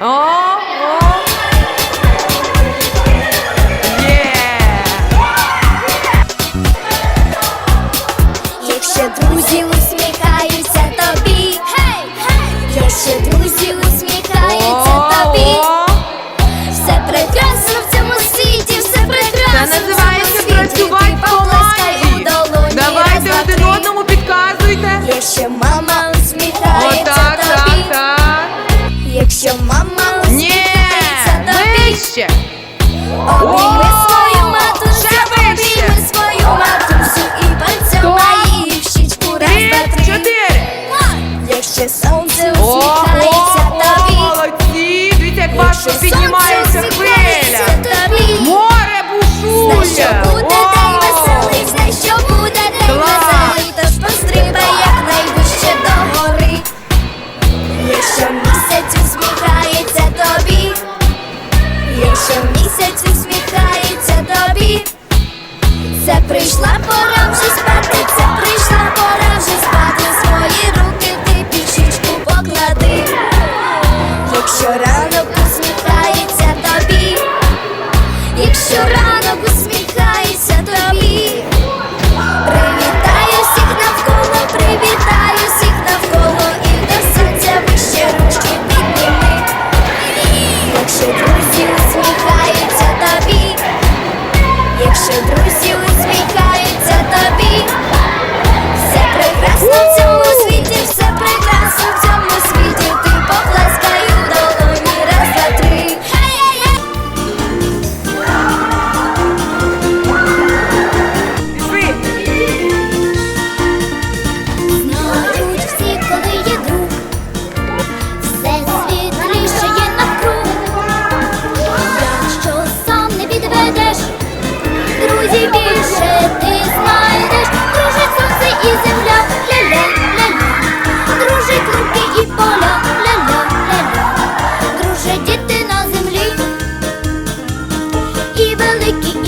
О, о. Є. Якщо друзі усміхаються тобі, якщо друзі усміхаються тобі, все прекрасно в цьому світі, все прекрасно. Це називається працювати Ти в команді. Давайте один одному підказуйте. Якщо мама вище. обійми свою матусю, обійми свою матусю і поцілуй її в щічку, раз, два, три. чотири. Якщо сонце усміхається тобі, молодці. Дивіться, як важко піднімається Це прийшла пора вже спати, це прийшла пора вже спати. Свої руки ти під поклади. Якщо ранок усміхається тобі, якщо ранок усміхається тобі, привітаю всіх навколо, привітаю. 달리기